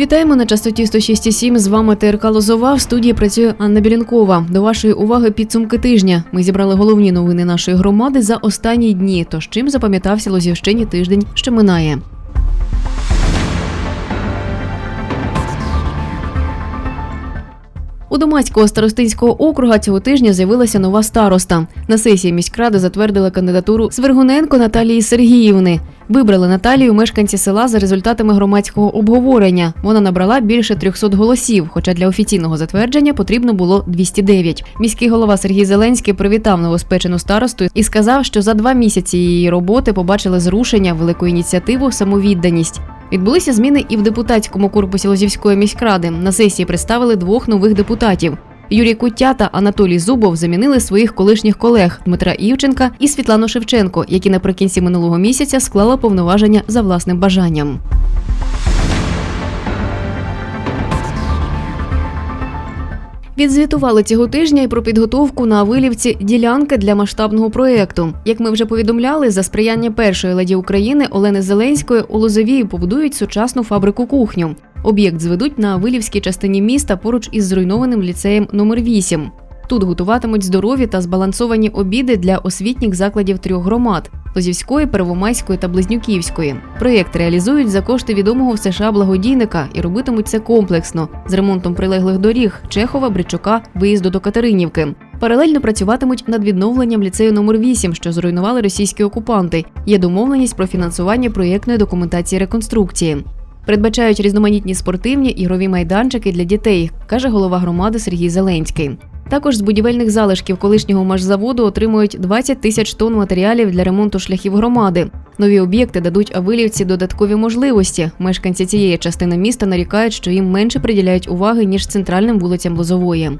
Вітаємо на частоті 106,7. З вами ТРК Лозова. В студії працює Анна Білінкова. До вашої уваги підсумки тижня. Ми зібрали головні новини нашої громади за останні дні. Тож чим запам'ятався Лозівщині тиждень, що минає. У старостинського округа цього тижня з'явилася нова староста. На сесії міськради затвердили кандидатуру Свергуненко Наталії Сергіївни. Вибрали Наталію мешканці села за результатами громадського обговорення. Вона набрала більше 300 голосів, хоча для офіційного затвердження потрібно було 209. Міський голова Сергій Зеленський привітав новоспечену старосту і сказав, що за два місяці її роботи побачили зрушення, велику ініціативу, самовідданість. Відбулися зміни і в депутатському корпусі Лозівської міськради. На сесії представили двох нових депутатів. Юрій Куття та Анатолій Зубов замінили своїх колишніх колег Дмитра Івченка і Світлану Шевченко, які наприкінці минулого місяця склали повноваження за власним бажанням. Відзвітували цього тижня і про підготовку на Авилівці ділянки для масштабного проєкту. Як ми вже повідомляли, за сприяння першої леді України Олени Зеленської у Лозовії побудують сучасну фабрику кухню. Об'єкт зведуть на Авилівській частині міста поруч із зруйнованим ліцеєм номер 8 Тут готуватимуть здорові та збалансовані обіди для освітніх закладів трьох громад Лозівської, Первомайської та Близнюківської. Проєкт реалізують за кошти відомого в США благодійника і робитимуть це комплексно з ремонтом прилеглих доріг Чехова, Бричука, виїзду до Катеринівки. Паралельно працюватимуть над відновленням ліцею номер 8 що зруйнували російські окупанти. Є домовленість про фінансування проєктної документації реконструкції. Передбачають різноманітні спортивні ігрові майданчики для дітей, каже голова громади Сергій Зеленський. Також з будівельних залишків колишнього машзаводу отримують 20 тисяч тонн матеріалів для ремонту шляхів громади. Нові об'єкти дадуть авилівці додаткові можливості. Мешканці цієї частини міста нарікають, що їм менше приділяють уваги ніж центральним вулицям Лозової.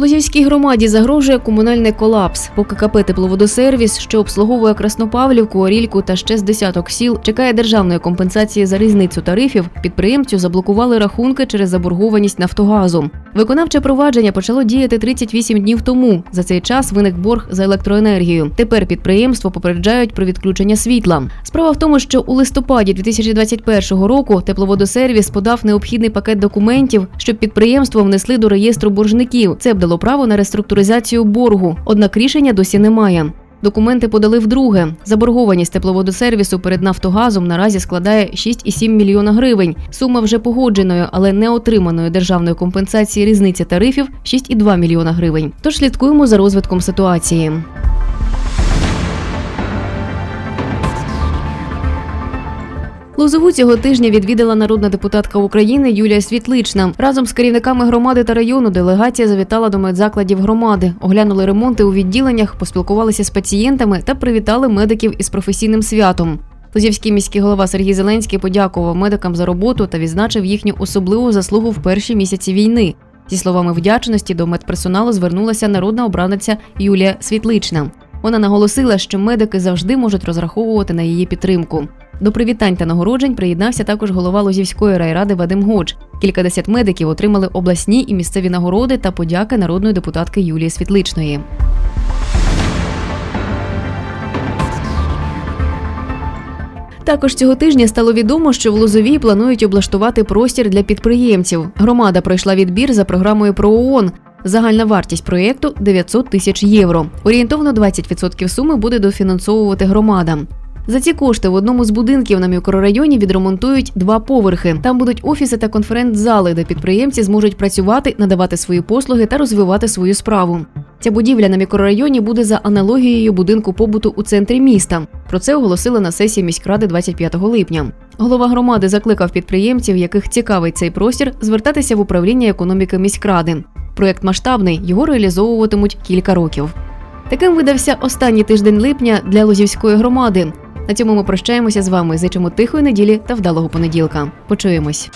Лозівській громаді загрожує комунальний колапс. Поки КП «Тепловодосервіс», що обслуговує Краснопавлівку, Орільку та ще з десяток сіл, чекає державної компенсації за різницю тарифів, підприємцю заблокували рахунки через заборгованість Нафтогазу. Виконавче провадження почало діяти 38 днів тому. За цей час виник борг за електроенергію. Тепер підприємство попереджають про відключення світла. Справа в тому, що у листопаді 2021 року тепловодосервіс подав необхідний пакет документів, щоб підприємство внесли до реєстру боржників. Це б право на реструктуризацію боргу. Однак рішення досі немає. Документи подали вдруге. Заборгованість тепловодосервісу перед Нафтогазом наразі складає 6,7 мільйона гривень. Сума вже погодженої, але не отриманої державної компенсації різниці тарифів 6,2 мільйона гривень. Тож слідкуємо за розвитком ситуації. Лозову цього тижня відвідала народна депутатка України Юлія Світлична. Разом з керівниками громади та району делегація завітала до медзакладів громади, оглянули ремонти у відділеннях, поспілкувалися з пацієнтами та привітали медиків із професійним святом. Лозівський міський голова Сергій Зеленський подякував медикам за роботу та відзначив їхню особливу заслугу в перші місяці війни. Зі словами вдячності до медперсоналу звернулася народна обраниця Юлія Світлична. Вона наголосила, що медики завжди можуть розраховувати на її підтримку. До привітань та нагороджень приєднався також голова Лозівської райради Вадим Годж. Кількадесят медиків отримали обласні і місцеві нагороди та подяки народної депутатки Юлії Світличної. Також цього тижня стало відомо, що в Лозовій планують облаштувати простір для підприємців. Громада пройшла відбір за програмою ПРООН. Загальна вартість проєкту 900 тисяч євро. Орієнтовно 20% суми буде дофінансовувати громада. За ці кошти в одному з будинків на мікрорайоні відремонтують два поверхи. Там будуть офіси та конференц-зали, де підприємці зможуть працювати, надавати свої послуги та розвивати свою справу. Ця будівля на мікрорайоні буде за аналогією будинку побуту у центрі міста. Про це оголосили на сесії міськради 25 липня. Голова громади закликав підприємців, яких цікавить цей простір, звертатися в управління економіки міськради. Проєкт масштабний, його реалізовуватимуть кілька років. Таким видався останній тиждень липня для Лозівської громади. На цьому ми прощаємося з вами. Зичимо тихої неділі та вдалого понеділка. Почуємось.